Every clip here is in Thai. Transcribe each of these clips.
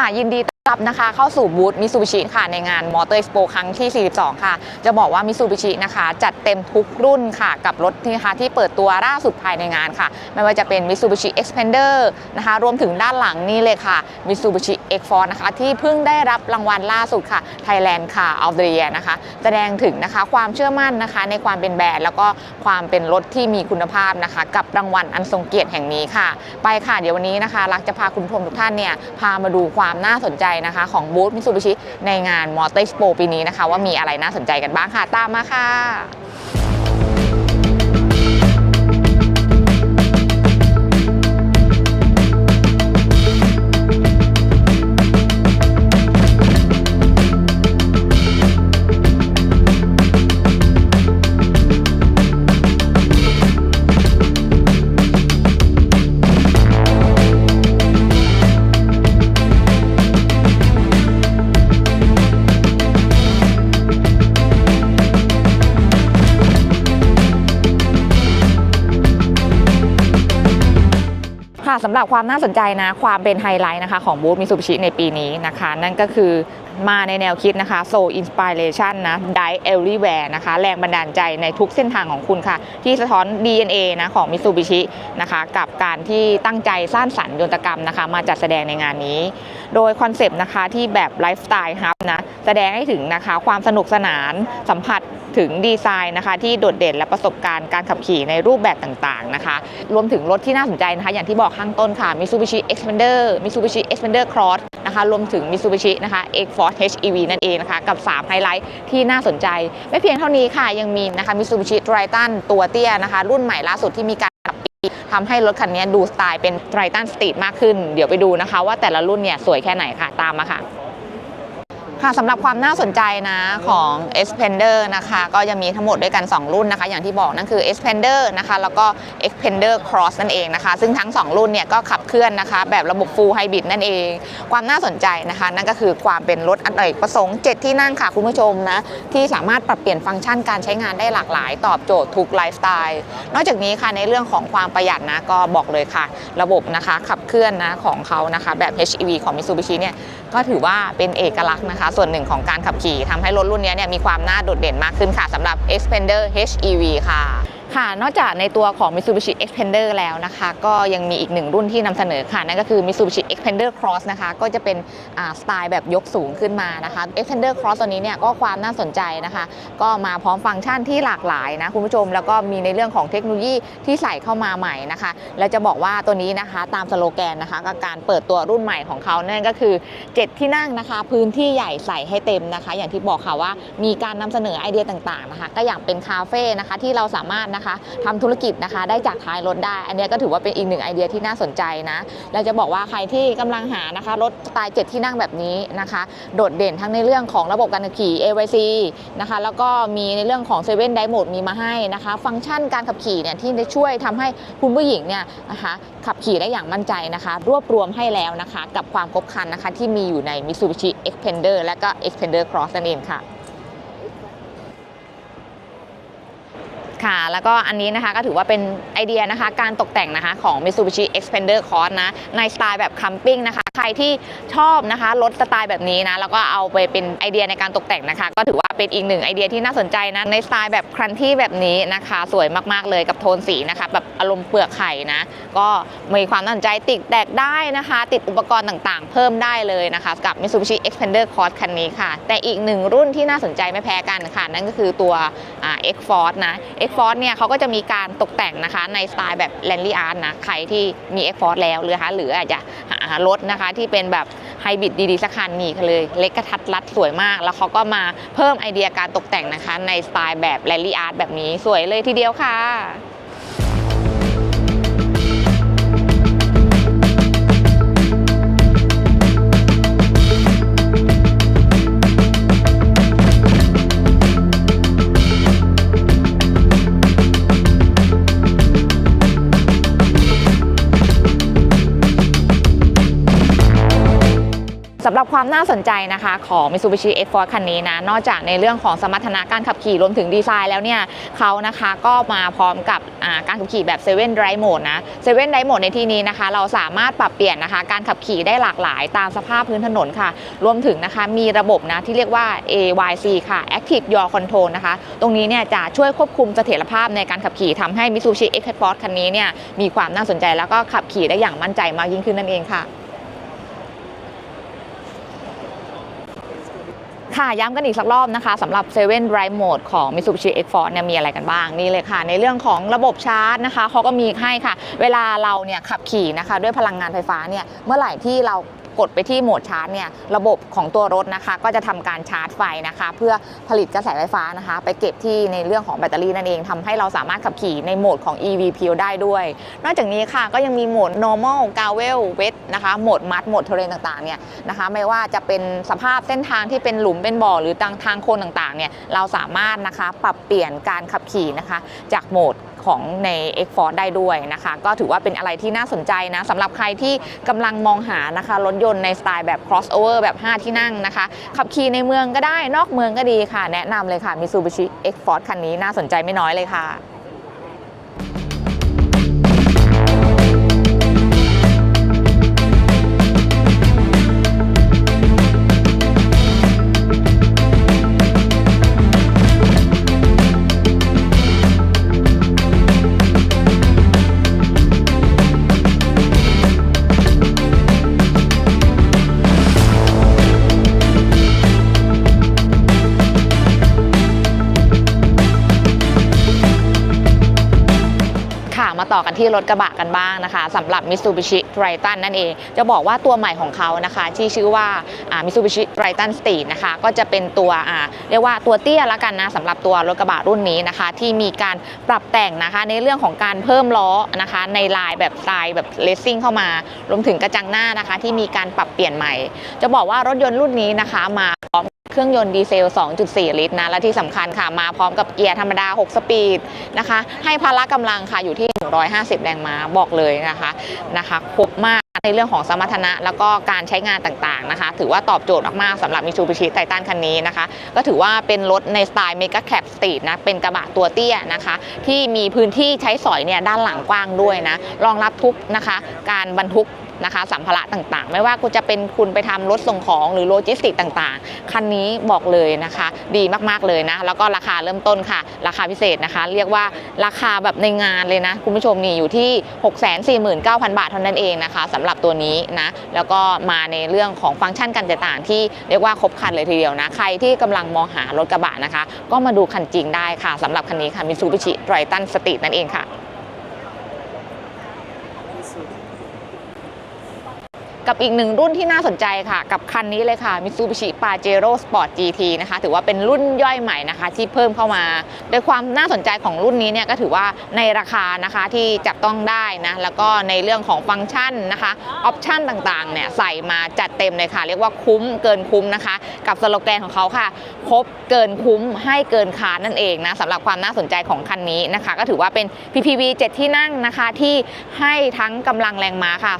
อะยินดีต้อรับนะคะเข้าสู่บูธมิซูบิชิค่ะในงานมอเตอร์ Expo ครั้งที่ 42 ค่ะ จะบอกว่ามิซูบิชินะคะ จัดเต็มทุกรุ่นค่ะ กับรถที่นะคะที่เปิดตัวล่าสุดภายในงานค่ะ ไม่ว่าจะเป็น Mitsubishi Xpander นะคะรวมถึงด้านหลังนี่เลยค่ะ Mitsubishi X-Force นะคะ ที่เพิ่งได้รับรางวัลล่าสุดค่ะ Thailand Car of the Year นะคะ แสดงถึงนะคะความเชื่อมั่นนะคะ ในความเป็นแบรนด์แล้วก็ความเป็นรถที่มีคุณภาพนะคะ กับรางวัลอันทรงเกียรติแห่งนี้ค่ะ ไปค่ะเดี๋ยววันนี้นะคะรักจะพาคุณผู้ชมทุกท่านเนี่ยพามาดูความน่าสนใจนะคะของบูธมิสูบิชิในงานมอเตอร์ Expo ปีนี้นะคะ ว่ามีอะไรน่าสนใจกันบ้างค่ะ ตามมาค่ะ สำหรับความน่าสนใจนะ ความเป็นไฮไลท์นะคะของบูธมิสุบิชิในปีนี้นะคะ นั่นก็คือมาในแนวคิดนะคะ Soul Inspiration นะ Die Everywhere นะคะ แรงบันดาลใจในทุกเส้นทางของคุณค่ะ ที่สะท้อน DNA นะของมิสุบิชินะคะ กับการที่ตั้งใจสร้างสรรค์ยนตกรรมนะคะ มาจัดแสดงในงานนี้ โดยคอนเซปต์นะคะที่แบบไลฟ์สไตล์ฮับนะแสดงให้ถึงนะคะความสนุกสนานสัมผัสถึงดีไซน์นะคะ ที่โดดเด่นและประสบการณ์การขับขี่ในรูปแบบต่างๆนะคะ รวมถึงรถที่น่าสนใจนะคะ อย่างที่บอกข้างต้นค่ะ Mitsubishi Xpander Mitsubishi Xpander Cross นะคะรวมถึง Mitsubishi นะคะ X-Force HEV นั่นเองนะคะ กับ 3 ไฮไลท์ที่น่าสนใจ ไม่เพียงเท่านี้ค่ะ ยังมีนะคะ Mitsubishi Triton ตัวเตี้ยนะคะ รุ่นใหม่ล่าสุดที่มีการ ทำให้รถคันนี้ดูสไตล์เป็น Triton Street มากขึ้น เดี๋ยวไปดูนะคะว่าแต่ละรุ่นเนี่ยสวยแค่ไหนค่ะ ตามมาค่ะ ค่ะสำหรับความน่าสนใจนะของ e x p a n d e r นะคะก็จะมีทั้งหมดด้วยกัน 2 รุ่นนะคะ อย่างที่บอกนั่นคือ e x p a n d e r นะคะแล้วก็ Expander Cross นั่นเองนะคะ ซึ่งทั้ง 2 รุ่นเนี่ยก็ขับเคลื่อนนะคะ แบบระบบ Full Hybrid นั่นเอง ความน่าสนใจนะคะ นั่นก็คือความเป็นรถอันเอกประสงค์ 7 ที่นั่งค่ะคุณผู้ชมนะ ที่สามารถปรับเปลี่ยนฟังก์ชันการใช้งานได้หลากหลาย ตอบโจทย์ทุกไลฟ์สไตล์นอกจากนี้ค่ะในเรื่องของความประหยัดนะก็บอกเลยค่ะ ระบบนะคะขับเคลื่อนนะของเขานะคะแบบ HEV ของ Mitsubishi เนี่ย ก็ถือว่าเป็นเอกลักษณ์นะคะ ส่วนหนึ่งของการขับขี่ทำให้รถรุ่นนี้เนี่ยมีความน่าโดดเด่นมากขึ้นค่ะสำหรับ Xpander HEV ค่ะ ค่ะ นอกจากในตัวของ Mitsubishi Xpander แล้วนะคะ ก็ยังมีอีกหนึ่งรุ่นที่นำเสนอค่ะ นั่นก็คือ Mitsubishi Xpander Cross นะคะ ก็จะเป็นสไตล์แบบยกสูงขึ้นมานะคะ Xpander Cross ตัวนี้เนี่ยก็ความน่าสนใจนะคะ ก็มาพร้อมฟังก์ชันที่หลากหลายนะคุณผู้ชม แล้วก็มีในเรื่องของเทคโนโลยีที่ใส่เข้ามาใหม่นะคะ แล้วจะบอกว่าตัวนี้นะคะตามสโลแกนนะคะกับการเปิดตัวรุ่นใหม่ของเขานั่นก็คือ 7 ที่นั่งนะคะ พื้นที่ใหญ่ใส่ให้เต็มนะคะ อย่างที่บอกค่ะว่ามีการนำเสนอไอเดียต่างๆนะคะ ก็อย่างเป็นคาเฟ่นะคะที่เราสามารถนะคะทำธุรกิจนะคะ ได้จากท้ายรถได้ อันนี้ก็ถือว่าเป็นอีกหนึ่งไอเดียที่น่าสนใจนะเราจะบอกว่าใครที่กำลังหานะคะรถสไตล์7ที่นั่งแบบนี้นะคะ โดดเด่นทั้งในเรื่องของระบบการขับขี่ AYC นะคะ แล้วก็มีในเรื่องของ7 Day Mode มีมาให้นะคะ ฟังก์ชันการขับขี่เนี่ยที่จะช่วยทำให้คุณผู้หญิงเนี่ยนะคะขับขี่ได้อย่างมั่นใจนะคะ รวบรวมให้แล้วนะคะ กับความครบครันนะคะ ที่มีอยู่ใน Mitsubishi Xpander และก็ Xpander Cross นั่นเองค่ะ ค่ะ แล้วก็อันนี้นะคะก็ถือว่าเป็นไอเดียนะคะ การตกแต่งนะคะของ Mitsubishi Xpander Cross นะในสไตล์แบบคัมปิ้งนะคะใครที่ชอบนะคะรถสไตล์แบบนี้นะแล้วก็เอาไปเป็นไอเดียในการตกแต่งนะคะ ก็ถือว่าเป็นอีกหนึ่งไอเดียที่น่าสนใจนะในสไตล์แบบครันที่แบบนี้นะคะ สวยมากๆเลยกับโทนสีนะคะแบบอารมณ์เปลือกไข่นะ ก็มีความน่าสนใจติดแตกได้นะคะ ติดอุปกรณ์ต่างๆ เพิ่มได้เลยนะคะ กับ Mitsubishi Xpander Cross คันนี้ค่ะ แต่อีกหนึ่งรุ่นที่น่าสนใจไม่แพ้กันค่ะ นั่นก็คือตัว X-Force นะ X-Force เนี่ยเขาก็จะมีการตกแต่งนะคะในสไตล์แบบ l a n d l y Art นะใครที่มี X-Force แล้วหรือคะหรืออาจจะหารถนะคะที่เป็นแบบไฮบริดดีๆสักคันนี่เลย เล็กกระทัดรัดสวยมาก แล้วเขาก็มาเพิ่มไอเดียการตกแต่งนะคะ ในสไตล์แบบแรลลี่อาร์ตแบบนี้สวยเลยทีเดียวค่ะ ความน่าสนใจนะคะของ Mitsubishi X-Force คันนี้นะ นอกจากในเรื่องของสมรรถนะการขับขี่รวมถึงดีไซน์แล้วเนี่ยเขานะคะก็มาพร้อมกับการขับขี่แบบ7 Drive Mode นะ7 Drive Mode ในที่นี้นะคะ เราสามารถปรับเปลี่ยนนะคะ การขับขี่ได้หลากหลายตามสภาพพื้นถนนค่ะ รวมถึงนะคะมีระบบนะที่เรียกว่า AYC ค่ะ Active Yaw Control นะคะ ตรงนี้เนี่ยจะช่วยควบคุมเสถียรภาพในการขับขี่ทำให้ Mitsubishi X-Force คันนี้เนี่ยมีความน่าสนใจแล้วก็ขับขี่ได้อย่างมั่นใจมากยิ่งขึ้นนั่นเองค่ะ ค่ะ ย้ำกันอีกสักรอบนะคะสำหรับ 7 Drive Mode ของ Mitsubishi X-Force เนี่ยมีอะไรกันบ้าง นี่เลยค่ะ ในเรื่องของระบบชาร์จนะคะเขาก็มีให้ค่ะ เวลาเราเนี่ยขับขี่นะคะ ด้วยพลังงานไฟฟ้าเนี่ยเมื่อไหร่ที่เรา กดไปที่โหมดชาร์จเนี่ยระบบของตัวรถนะคะ ก็จะทำการชาร์จไฟนะคะ เพื่อผลิตกระแสไฟฟ้านะคะ ไปเก็บที่ในเรื่องของแบตเตอรี่นั่นเองทำให้เราสามารถขับขี่ในโหมดของ EV p u r e ได้ด้วย นอกจากนี้ค่ะก็ยังมีโหมด normal gravel wet นะคะโหมด mud โหมด terrain ต่างๆเนี่ยนะคะ ไม่ว่าจะเป็นสภาพเส้นทางที่เป็นหลุมเป็นบ่อหรือทางทางโคนต่างๆเนี่ยเราสามารถนะคะปรับเปลี่ยนการขับขี่นะคะ จากโหมด ของใน X Force ได้ด้วยนะคะ ก็ถือว่าเป็นอะไรที่น่าสนใจนะสำหรับใครที่กำลังมองหานะคะรถยนต์ในสไตล์แบบ crossover แบบ 5 ที่นั่งนะคะ ขับขี่ในเมืองก็ได้นอกเมืองก็ดีค่ะ แนะนำเลยค่ะ Mitsubishi X Force คันนี้น่าสนใจไม่น้อยเลยค่ะ ที่รถกระบะกันบ้างนะคะสำหรับ Mitsubishi Triton นั่นเอง จะบอกว่าตัวใหม่ของเขานะคะ ที่ชื่อว่า Mitsubishi Triton Street นะคะก็จะเป็นตัวเรียกว่าตัวเตี้ยละกันนะสำหรับตัวรถกระบะรุ่นนี้นะคะ ที่มีการปรับแต่งนะคะในเรื่องของการเพิ่มล้อนะคะในลายแบบสไตล์แบบเลสซิ่งเข้ามารวมถึงกระจังหน้านะคะ ที่มีการปรับเปลี่ยนใหม่ จะบอกว่ารถยนต์รุ่นนี้นะคะมาพร้อม เครื่องยนต์ดีเซล 2.4 ลิตรนะ และที่สำคัญค่ะ มาพร้อมกับเกียร์ธรรมดา 6 สปีดนะคะ ให้พละกำลังค่ะอยู่ที่ 150 แรงม้าบอกเลยนะคะนะคะ ครบมากในเรื่องของสมรรถนะแล้วก็การใช้งานต่างๆนะคะ ถือว่าตอบโจทย์มากๆสำหรับ Mitsubishi Titan คันนี้นะคะ ก็ถือว่าเป็นรถในสไตล์ Mega Cab Street นะ เป็นกระบะตัวเตี้ยนะคะ ที่มีพื้นที่ใช้สอยเนี่ยด้านหลังกว้างด้วยนะ รองรับทุกนะคะ การบรรทุก นะคะสัมภาระต่างๆ ไม่ว่าคุณจะเป็นคุณไปทำรถส่งของหรือโลจิสติกต่างๆ คันนี้บอกเลยนะคะ ดีมากๆเลยนะ แล้วก็ราคาเริ่มต้นค่ะ ราคาพิเศษนะคะ เรียกว่าราคาแบบในงานเลยนะ คุณผู้ชมนี่อยู่ที่ 649,000 บาทเท่านั้นเองนะคะสำหรับตัวนี้นะ แล้วก็มาในเรื่องของฟังก์ชันกันต่างที่เรียกว่าครบครันเลยทีเดียวนะ ใครที่กำลังมองหารถกระบะนะคะ ก็มาดูคันจริงได้ค่ะสำหรับคันนี้ค่ะ Mitsubishi Triton Street นั่นเองค่ะ กับอีกหนึ่งรุ่นที่น่าสนใจค่ะ กับคันนี้เลยค่ะ Mitsubishi Pajero Sport GT นะคะ ถือว่าเป็นรุ่นย่อยใหม่นะคะ ที่เพิ่มเข้ามา โดยความน่าสนใจของรุ่นนี้เนี่ยก็ถือว่าในราคานะคะที่จับต้องได้นะ แล้วก็ในเรื่องของฟังก์ชันนะคะออปชันต่างๆเนี่ยใส่มาจัดเต็มเลยค่ะ เรียกว่าคุ้มเกินคุ้มนะคะ กับสโลแกนของเขาค่ะ ครบเกินคุ้มให้เกินคานั่นเองนะสำหรับความน่าสนใจของคันนี้นะคะ ก็ถือว่าเป็น PPV 7 ที่นั่งนะคะที่ให้ทั้งกำลังแรงม้าค่ะ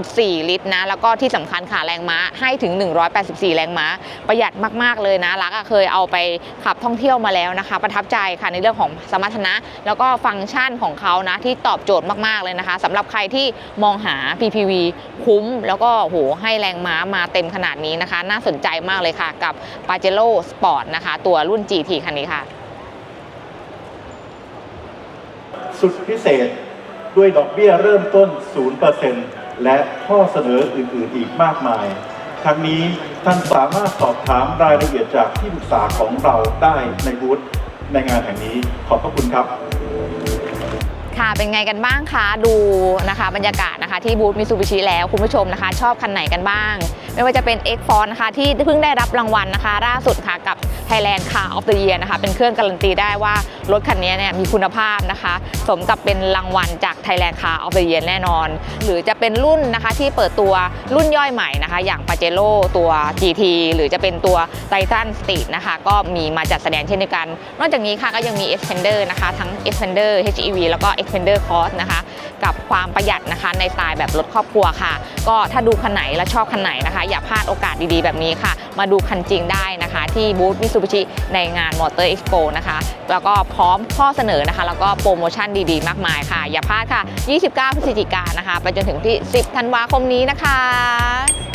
2.4 ลิตรนะแล้วก็ที่สำคัญค่ะแรงม้าให้ถึง 184 แรงม้า ประหยัดมาก ๆ เลยนะรักเคยเอาไปขับท่องเที่ยวมาแล้วนะคะ ประทับใจค่ะในเรื่องของสมรรถนะ แล้วก็ฟังก์ชันของเขานะที่ตอบโจทย์มาก ๆ เลยนะคะสำหรับใครที่มองหา PPV คุ้ม แล้วก็โหให้แรงม้ามาเต็มขนาดนี้นะคะ น่าสนใจมากเลยค่ะ กับ Pajero Sport นะคะ ตัวรุ่น GT คันนี้ค่ะ สุดพิเศษด้วยดอกเบี้ยเริ่มต้น 0% และข้อเสนออื่นๆอีกมากมาย ทั้งนี้ท่านสามารถสอบถามรายละเอียดจากที่ปรึกษาของเราได้ในบูธในงานแห่งนี้ขอบพระคุณครับ ค่ะเป็นไงกันบ้างคะดูนะคะบรรยากาศนะคะที่บูธมิ t ูบิชิแล้วคุณผู้ชมนะคะ ชอบคันไหนกันบ้าง ไม่ว่าจะเป็น X f o r นะคะที่เพิ่งได้รับรางวัลนะคะล่าสุดค่ะกับ Thailand Car of the Year นะคะเป็นเครื่องการันตีได้ว่า รถคันนี้เนี่ยมีคุณภาพนะคะ สมกับเป็นรางวัลจาก Thailand Car of the Year แน่นอน หรือจะเป็นรุ่นนะคะที่เปิดตัวรุ่นย่อยใหม่นะคะ อย่าง p a j e r o ตัว GT หรือจะเป็นตัว Titan s t e e นะคะ ก็มีมาจัดแสดงเช่นเดียวกัน นอกจากนี้ค่ะก็ยังมี Expander นะคะ ทั้ง Expander HEV แล้วก็ Expander Cross นะคะ กับความประหยัดนะคะในสไตล์แบบรถครอบครัวค่ะ ก็ถ้าดูคันไหนและชอบคันไหนนะคะ อย่าพลาดโอกาสดีๆ แบบนี้ค่ะ มาดูคันจริงได้นะคะ ที่บูธมิ t ูบิชิในงาน Motor Expo นะคะ แล้วก็พร้อมข้อเสนอนะคะ แล้วก็โปรโมชั่นดีๆ มากมายค่ะ อย่าพลาดค่ะ 29 พฤศจิกายนนะคะ ไปจนถึงที่ 10 ธันวาคมนี้นะคะ